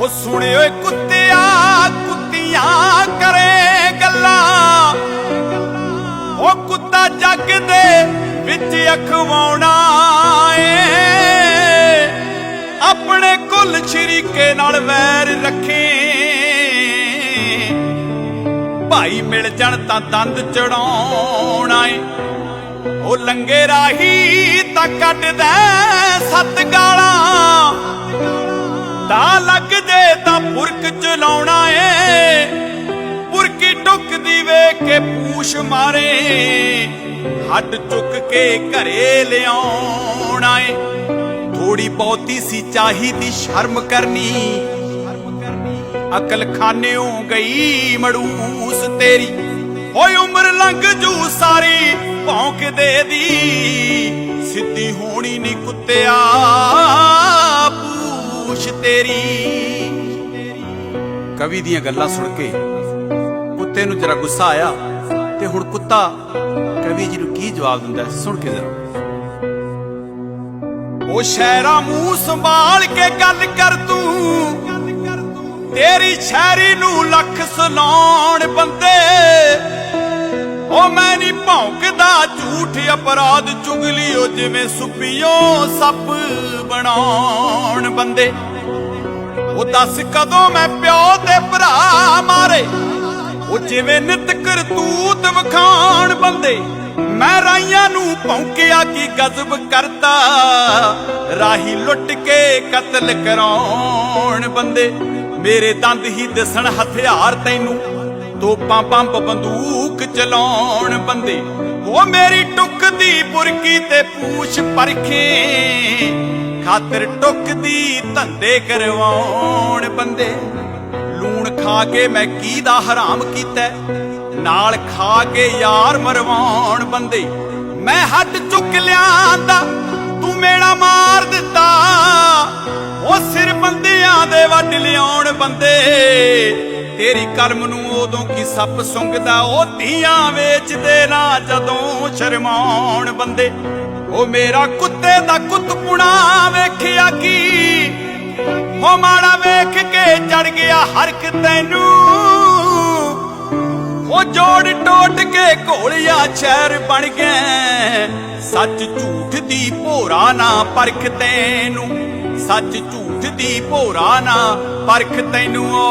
ਉਹ ਸੁਣੇ ਓਏ ਕੁੱਤਿਆ, ਕੁੱਤੀਆਂ ਕਰੇ ਗੱਲਾਂ। ਉਹ ਕੁੱਤਾ ਜੱਗ ਦੇ ਵਿੱਚ ਅਖਵਾਉਣਾ ਏ। ਆਪਣੇ ਕੁੱਲ ਸ਼ਰੀਕੇ ਨਾਲ ਵੈਰ ਰੱਖੇ। ਭਾਈ ਮਿਲ ਜਾਣ ਤਾਂ ਦੰਦ ਚੜਾਉਣਾ ਏ। ਉਹ ਲੰਗੇ ਰਾਹੀ ਤਾਂ ਕੱਢਦਾ ਸੱਤ ਪੁਰਕ ਚਲਾਉਣਾ ਏ। ਪੁਰਕੀ ਟੁੱਕਦੀ ਵੇਖ ਕੇ ਪੂਛ ਮਾਰੇ। ਹੱਡ ਚੁੱਕ ਕੇ ਘਰੇ ਲਿਆਉਣਾ ਏ। ਥੋੜੀ ਬਹੁਤੀ ਸੀ ਚਾਹੀਦੀ ਸ਼ਰਮ ਕਰਨੀ। ਅਕਲ ਖਾਨਿਓ ਗਈ ਮੜੂਸ ਤੇਰੀ। ਓਏ ਉਮਰ ਲੰਘ ਜੂ ਸਾਰੀ, ਭੌਂਕ ਦੇ ਦੀ। ਸਿੱਧੀ ਹੋਣੀ ਨਹੀਂ ਕੁੱਤਿਆ, ਪੂਛ ਤੇਰੀ। ਕਵੀ ਦੀਆਂ ਗੱਲਾਂ ਸੁਣ ਕੇ ਕੁੱਤੇ ਨੂੰ ਜਰਾ ਗੁੱਸਾ ਆਇਆ ਤੇ ਹੁਣ ਕੁੱਤਾ ਕਵੀ ਜੀ ਨੂੰ ਕੀ ਜਵਾਬ ਦਿੰਦਾ ਸੁਣ ਕੇ ਜਰਾ। ਉਹ ਸ਼ਹਿਰਾ ਮੂੰਹ ਸੰਭਾਲ ਕੇ ਗੱਲ ਕਰ ਤੂੰ। ਤੇਰੀ ਸ਼ਹਿਰੀ ਨੂੰ ਲੱਖ ਸੁਣਾਉਣ ਬੰਦੇ। ਉਹ ਮੈਂ ਨਹੀਂ ਭੌਂਕਦਾ ਝੂਠ ਅਪਰਾਧ ਚੁਗਲੀ ਉਹ ਜਿਵੇਂ ਸੁਪੀਓ ਸੱਪ ਬਣਾਉਣ ਬੰਦੇ। ਉਹ ਦੱਸ ਕਦੋਂ ਮੈਂ ਪਿਓ ਤੇ ਭਰਾ ਮਾਰੇ? ਉਹ ਜਿਵੇਂ ਨਿਤ ਕਰਤੂਤ ਵਖਾਣ ਬੰਦੇ। ਮੈਂ ਰਾਈਆਂ ਨੂੰ ਭੌਂਕਿਆ ਕੀ ਗਜ਼ਬ ਕਰਤਾ। ਰਾਹੀ ਲੁੱਟ ਕੇ ਕਤਲ ਕਰਾਉਣ ਬੰਦੇ। ਮੇਰੇ ਦੰਦ ਹੀ ਦਿਸਣ ਹਥਿਆਰ ਤੈਨੂੰ। ਤੋਪਾਂ ਪੰਪ ਬੰਦੂਕ ਚਲਾਉਣ ਬੰਦੇ। ਉਹ ਮੇਰੀ ਟੁੱਕਦੀ ਬੁਰਕੀ ਤੇ ਪੂਛ ਪਰਖੇ। ਖਾਤਰ ਟੁੱਕਦੀ, ਧੰਦੇ ਕਰਵਾਉਣ ਬੰਦੇ। ਲੂਣ ਖਾ ਕੇ ਮੈਂ ਕੀ ਦਾ ਹਰਾਮ ਕੀਤਾ ਨਾਲ ਖਾ ਕੇ ਯਾਰ ਮਰਵਾਉਣ ਬੰਦੇ। ਮੈਂ ਹੱਦ ਚੁੱਕ ਲਿਆਂਦਾ, ਤੂੰ ਮੇੜਾ ਮਾਰ ਦਿੱਤਾ। ਉਹ ਸਿਰ ਬੰਦਿਆਂ ਦੇ ਵੱਢ ਲਿਆਉਣ ਬੰਦੇ। ਤੇਰੀ ਕਰਮ ਨੂੰ ਉਦੋਂ ਕੀ ਸੱਪ ਸੁੰਗਦਾ, ਉਹ ਧੀਆਂ ਵੇਚਦੇ ਨਾ ਜਦੋਂ ਸ਼ਰਮਾਉਣ ਬੰਦੇ। ਉਹ ਮੇਰਾ ਕੁੱਤੇ ਦਾ ਕੁੱਤਪੁਣਾ ਵੇਖਿਆ ਹੋ ਮਾੜਾ ਵੇਖ ਕੇ ਚੜ ਗਿਆ ਹਰਕ ਤੈਨੂੰ। ਉਹ ਜੋੜ ਟੋਟ ਕੇ ਘੋਲਿਆ ਸ਼ਹਿਰ ਬਣ ਗਏ ਸੱਚ ਝੂਠ ਦੀ ਭੋਰਾ ਨਾ ਪਰਖ ਤੈਨੂੰ। ਸੱਚ ਝੂਠ ਦੀ ਭੋਰਾ ਨਾ ਪਰਖ ਤੈਨੂੰ। ਓ